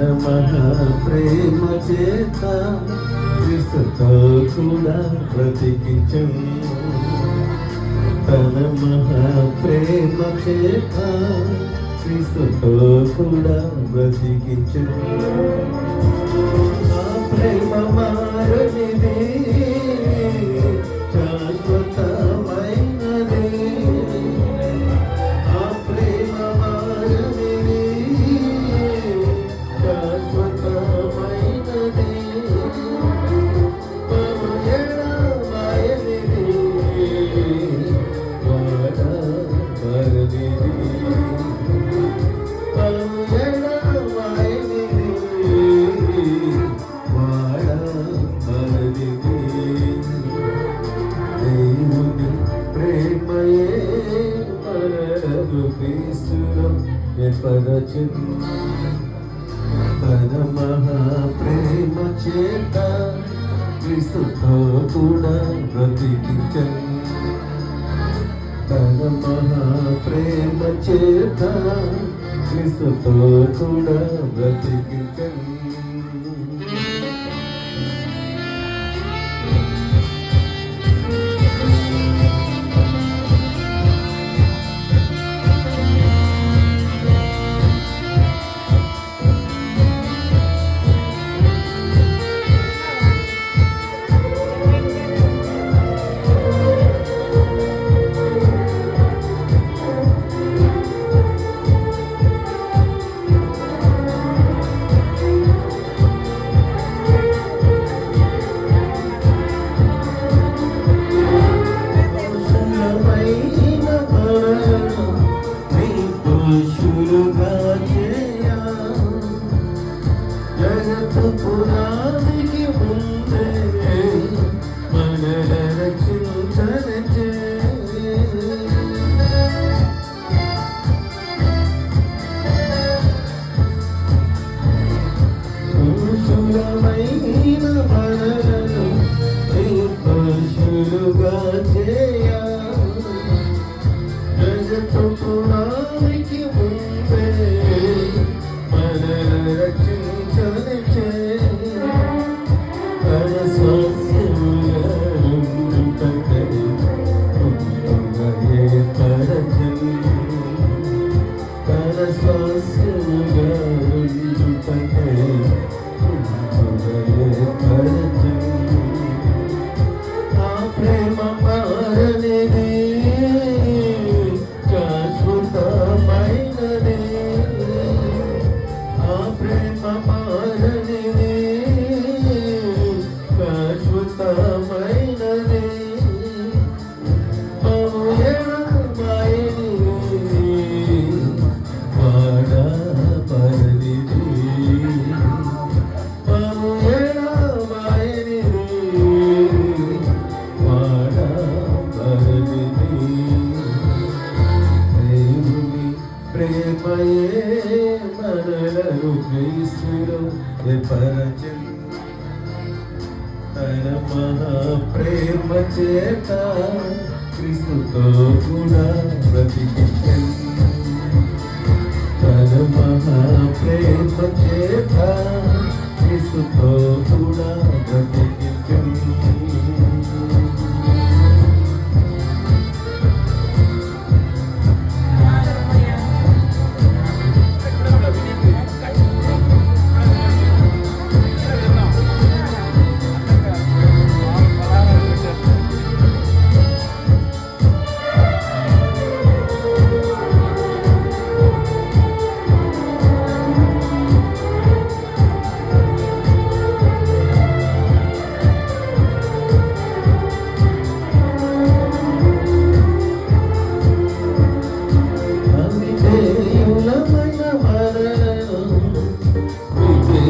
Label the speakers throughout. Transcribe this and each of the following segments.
Speaker 1: తన ప్రేమ చేత క్రీస్తుతో కూడా బ్రతికించు తన ప్రేమ చేత క్రీస్తుతో కూడా బ్రతికించు ప్రేమ మారని పరమ ప్రేమ చేత క్రీస్తుతో కూడా బ్రతికించను పరమ ప్రేమ చేత క్రీస్తుతో కూడా బ్రతికించను జగత్తు ముందే మనల ఆ ప్రేమ మనలను క్రీస్తులో పరచన్ తన మహా ప్రేమ చేత క్రీస్తుతో కూడా బ్రతికించన్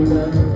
Speaker 1: చేత క్రీస్తుతో కూడా బ్రతికించను